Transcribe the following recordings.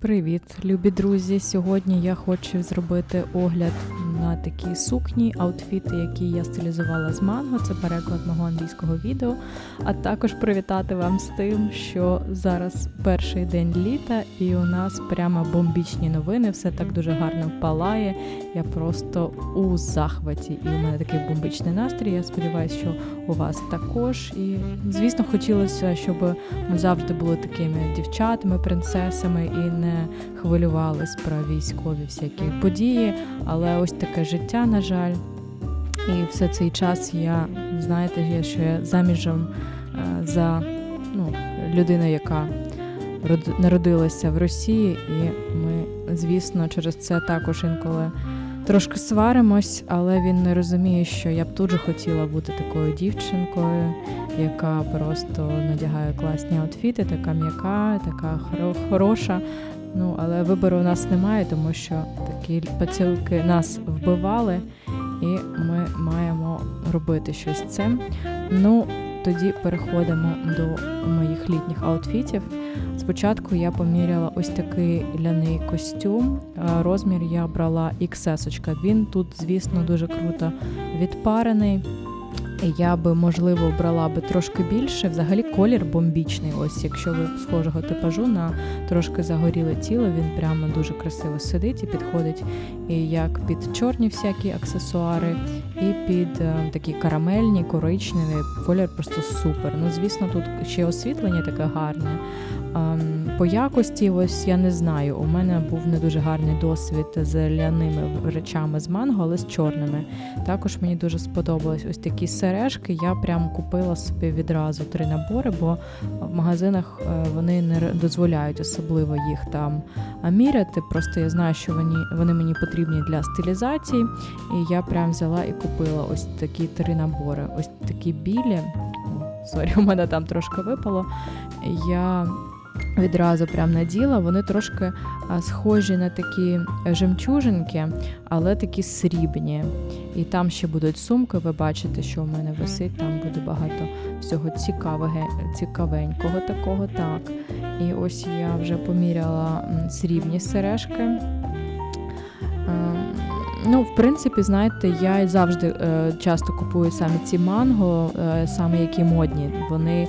Привіт, любі друзі! Сьогодні я хочу зробити огляд на такі сукні, аутфіти, які я стилізувала з манго. Це переклад мого англійського відео. А також привітати вам з тим, що зараз перший день літа, і у нас прямо бомбічні новини. Все так дуже гарно палає. Я просто у захваті. І у мене такий бомбичний настрій. Я сподіваюся, що у вас також. І звісно, хотілося, щоб ми завжди були такими дівчатами, принцесами і не хвилювались про військові всякі події, але ось таке життя, на жаль. І все цей час я, знаєте, я я заміжем е, за ну, людину, яка народилася в Росії, і ми, звісно, через це також інколи трошки сваримось, але він не розуміє, що я б дуже хотіла бути такою дівчинкою, яка просто надягає класні аутфіти, така м'яка, така хороша. Ну, але вибору у нас немає, тому що такі пацюки нас вбивали, і ми маємо робити щось з цим. Ну, тоді переходимо до моїх літніх аутфітів. Спочатку я поміряла ось такий ляний костюм. Розмір я брала XS. Він тут, звісно, дуже круто відпарений. Я би, можливо, брала би трошки більше. Взагалі колір бомбічний. Ось, якщо ви схожого типажу на трошки загоріле тіло, він прямо дуже красиво сидить і підходить і як під чорні всякі аксесуари, і під е, такі карамельні, коричневі. Колір просто супер. Ну, звісно, тут ще освітлення таке гарне. Ем, по якості, ось я не знаю. У мене був не дуже гарний досвід з ляними речами з манго, але з чорними. Також мені дуже сподобались ось такі сережки. Я прям купила собі відразу три набори, бо в магазинах е, вони не дозволяють особливо їх там міряти. Просто я знаю, що вони, вони мені потрібні для стилізації. І я прям взяла і купила ось такі три набори. Ось такі білі. Сорі, у мене там трошки випало. Я Відразу прям наділа, вони трошки схожі на такі жемчужинки, але такі срібні. І там ще будуть сумки. Ви бачите, що у мене висить, там буде багато всього цікавого, цікавенького такого. Так. І ось я вже поміряла срібні сережки. Ну, в принципі, знаєте, я завжди е, часто купую саме ці манго, е, саме які модні. Вони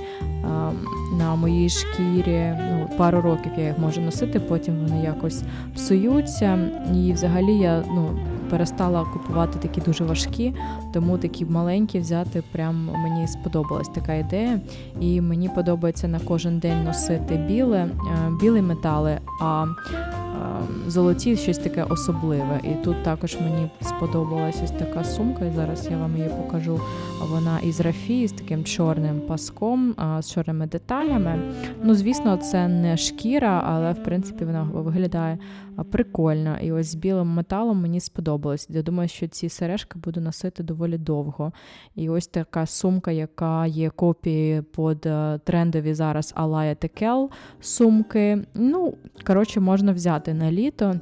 на моїй шкірі. Ну, Пару років я їх можу носити, потім вони якось псуються. І взагалі я ну, перестала купувати такі дуже важкі, тому такі маленькі взяти. Прям мені сподобалась така ідея. І мені подобається на кожен день носити біле, е, білі метали. а золоті щось таке особливе. І тут також мені сподобалась ось така сумка. і Зараз я вам її покажу. Вона із рафії з таким чорним паском, з чорними деталями. Ну, звісно, це не шкіра, але в принципі вона виглядає прикольно. І ось з білим металом мені сподобалось. Я думаю, що ці сережки буду носити доволі довго. І ось така сумка, яка є копією під е, трендові зараз Alaya Tekel сумки. Ну, коротше, можна взяти на літо.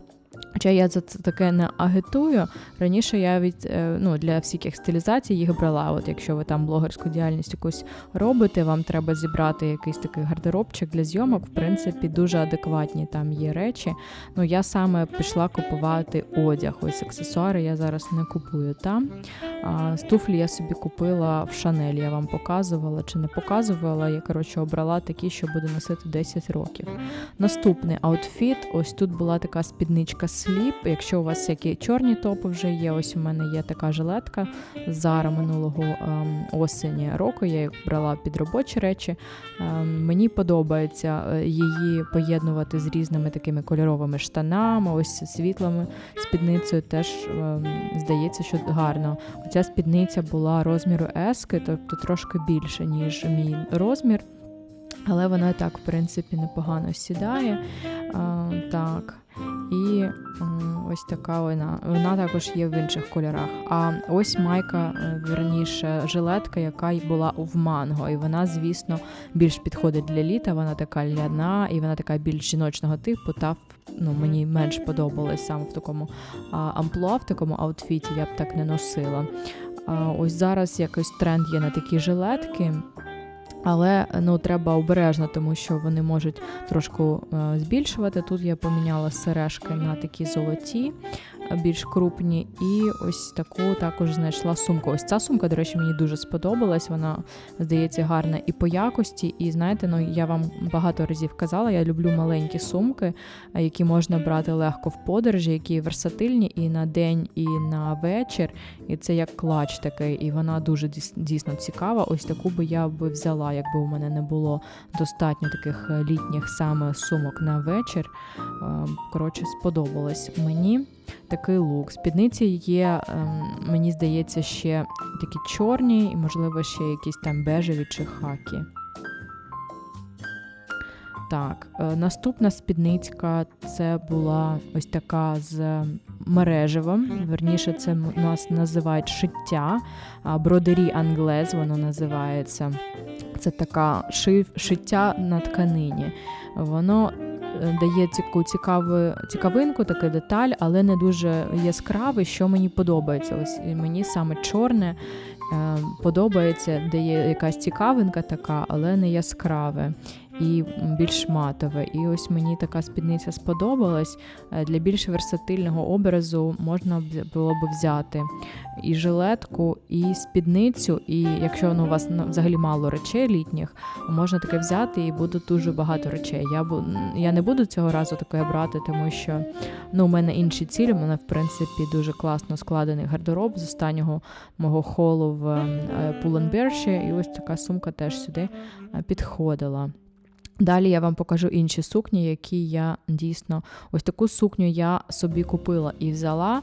Хоча я за це таке не агітую. Раніше я від е, ну, для всіх стилізацій їх брала. От якщо ви там блогерську діяльність якусь робите, вам треба зібрати якийсь такий гардеробчик для зйомок. В принципі, дуже адекватні там є речі. Ну я саме пішла купувати одяг. Ось аксесуари я зараз не купую там. А, туфлі я собі купила в Шанель. Я вам показувала чи не показувала. Я коротше обрала такі, що буду носити 10 років. Наступний аутфіт. Ось тут була така спідничка сліп. Якщо у вас всякі чорні топи вже є, ось у мене є така жилетка Зара минулого ем, осені року. Я їх брала під робочі речі. Ем, мені подобається е, її поєднувати з різними такими кольоровими штанами, ось світлими спідницею. Теж ем, здається, що гарно. Оця спідниця була розміру ески, тобто трошки більше, ніж мій розмір. Але вона так, в принципі, непогано сідає. Так. І ось така вона. Вона також є в інших кольорах. А ось майка, е, верніше, жилетка, яка й була в манго. І вона, звісно, більш підходить для літа. Вона така ляна, і вона така більш жіночного типу. Та ну, мені менш подобалось саме в такому амплуа, в такому аутфіті я б так не носила. А Ось зараз якийсь тренд є на такі жилетки. Але ну треба обережно, тому що вони можуть трошку е, збільшувати. Тут я поміняла сережки на такі золоті, більш крупні, і ось таку також знайшла сумку. Ось ця сумка, до речі, мені дуже сподобалась. Вона здається гарна і по якості. І знаєте, ну я вам багато разів казала, я люблю маленькі сумки, які можна брати легко в подорожі, які версатильні і на день, і на вечір. І це як клач такий, і вона дуже дійсно цікава. Ось таку би я би взяла, якби у мене не було достатньо таких е, літніх саме сумок на вечір. Е, Коротше, сподобалось мені такий лук. Спідниці є, ем, мені здається, ще такі чорні, і, можливо, ще якісь там бежеві чи хакі. Так, е, наступна спідницька це була ось така з мережевим. Верніше, це нас називають шиття, бродері англез, воно називається. Це така шиття на тканині. Воно дає таку цікаву, цікавинку, таку деталь, але не дуже яскравий, що мені подобається. Ось мені саме чорне е, подобається, де є якась цікавинка така, але не яскраве. І більш матове. І ось мені така спідниця сподобалась. Е, Для більш версатильного образу можна було б взяти і жилетку, і спідницю. І якщо ну, у вас взагалі мало речей літніх, можна таке взяти і буде дуже багато речей. Я бу я не буду цього разу таке брати, тому що ну, у мене інші цілі. У мене в принципі дуже класно складений гардероб з останнього мого холу в Пуленберші. І ось така сумка теж сюди е, підходила. Далі я вам покажу інші сукні, які я дійсно ось таку сукню я собі купила і взяла.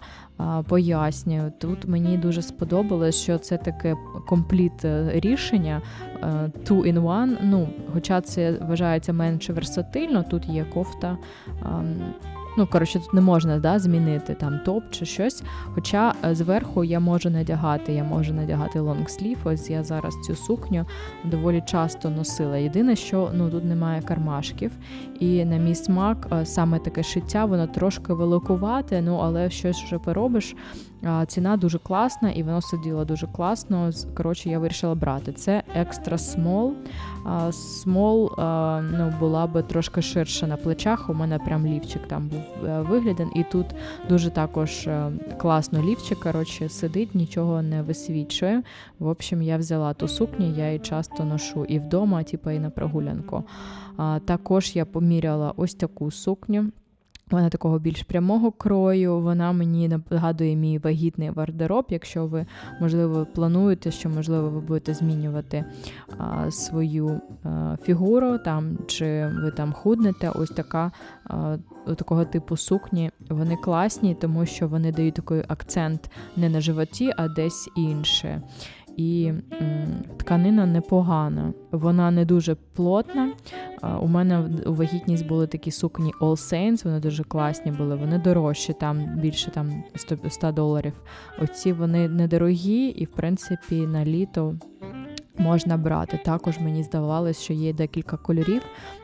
Пояснюю, тут мені дуже сподобалось, що це таке компліт е, рішення е, two in one. Ну, хоча це вважається менше версатильно, тут є кофта. Ну, коротше, тут не можна да, змінити там топ чи щось. Хоча е, зверху я можу надягати, я можу надягати лонгслів. Ось я зараз цю сукню доволі часто носила. Єдине, що ну тут немає кармашків, і на мій смак е, саме таке шиття, воно трошки великувате, ну але щось вже поробиш. Ціна дуже класна, і воно сиділо дуже класно. Коротше, я вирішила брати. Це екстра смол. Смол ну, була би трошки ширше на плечах. У мене прям лівчик там був вигляден, і тут дуже також е, класно лівчик. Коротше, сидить, нічого не висвічує. В общем, я взяла ту сукню, я її часто ношу і вдома, типу, і на прогулянку. Також я поміряла ось таку сукню. Вона такого більш прямого крою. Вона мені нагадує мій вагітний гардероб. Якщо ви, можливо, плануєте, що можливо ви будете змінювати а, свою а, фігуру, там чи ви там худнете, ось така а, такого типу сукні. Вони класні, тому що вони дають такий акцент не на животі, а десь інше. І тканина непогана, вона не дуже плотна. У мене у вагітність були такі сукні All Saints, вони дуже класні були, вони дорожчі, там більше там 100 100 доларів. Оці вони недорогі, і в принципі на літо можна брати. Також мені здавалось, що є декілька кольорів.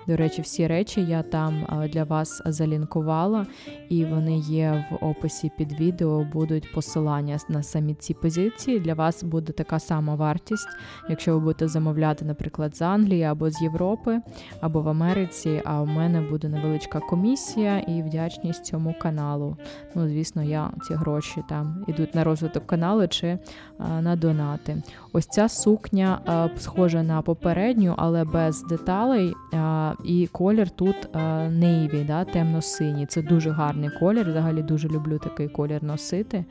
До речі, всі речі я там для вас залінкувала, і вони є в описі під відео. Будуть посилання на самі ці позиції. Для вас буде така сама вартість, якщо ви будете замовляти, наприклад, з Англії або з Європи, або в Америці. А у мене буде невеличка комісія і вдячність цьому каналу. Ну, звісно, я ці гроші там ідуть на розвиток каналу чи а, на донати. Ось ця сукня схожа на попередню, але без деталей. І колір тут а, нейві, да, темно-синій. Це дуже гарний колір. Взагалі дуже люблю такий колір носити.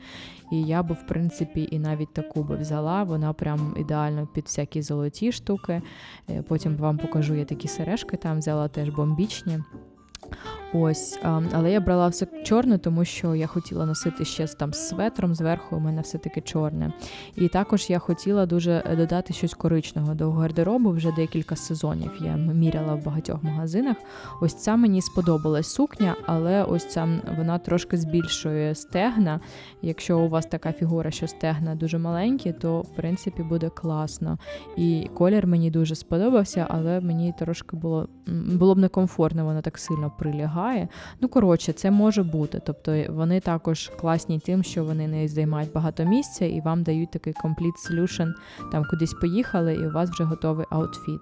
І я би, в принципі, і навіть таку би взяла. Вона прям ідеально під всякі золоті штуки. Е, Потім вам покажу, я такі сережки там взяла теж бомбічні. Ось, але я брала все чорне, тому що я хотіла носити ще з там з светром зверху. У мене все таки чорне. І також я хотіла дуже е, додати щось коричного до гардеробу. Вже декілька сезонів я міряла в багатьох магазинах. Ось ця мені сподобалась сукня, але ось ця вона трошки збільшує стегна. Якщо у вас така фігура, що стегна дуже маленькі, то в принципі буде класно. І колір мені дуже сподобався, але мені трошки було було б некомфортно, вона так сильно прилягала. Лягає. Ну, коротше, це може бути. Тобто вони також класні тим, що вони не займають багато місця і вам дають такий complete solution, там кудись поїхали, і у вас вже готовий аутфіт.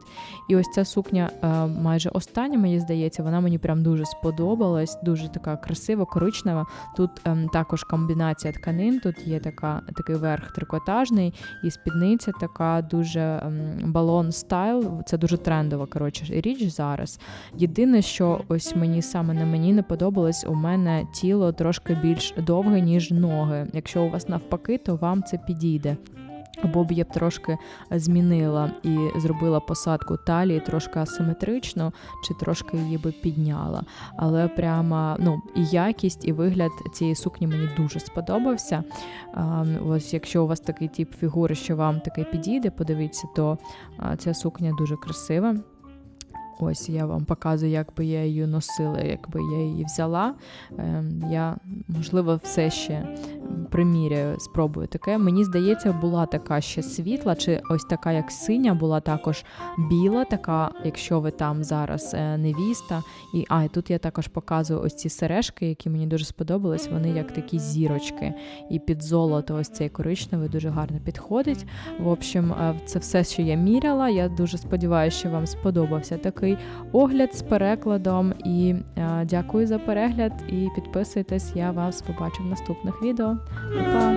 І ось ця сукня е, майже остання, мені здається, вона мені прям дуже сподобалась, дуже така красива, коричнева. Тут ем, також комбінація тканин, тут є така, такий верх трикотажний, і спідниця така дуже ем, балон стайл. Це дуже трендова коротше, річ зараз. Єдине, що ось мені саме на мені не подобалось, у мене тіло трошки більш довге, ніж ноги. Якщо у вас навпаки, то вам це підійде. Або б я б трошки змінила і зробила посадку талії трошки асиметрично, чи трошки її би підняла. Але прямо ну і якість, і вигляд цієї сукні мені дуже сподобався. А, ось якщо у вас такий тип фігури, що вам таке підійде, подивіться, то ця сукня дуже красива. Ось я вам показую, як би я її носила, якби я її взяла. Ем, Я, можливо, все ще приміряю, спробую таке. Мені здається, була така ще світла, чи ось така, як синя, була також біла, така, якщо ви там зараз е, невіста. І а, і тут я також показую ось ці сережки, які мені дуже сподобались. Вони як такі зірочки. І під золото, ось цей коричневий дуже гарно підходить. В общем, е, це все, що я міряла. Я дуже сподіваюся, що вам сподобався такий огляд з перекладом. І е, дякую за перегляд і підписуйтесь. Я вас побачу в наступних відео. അപ്പോൾ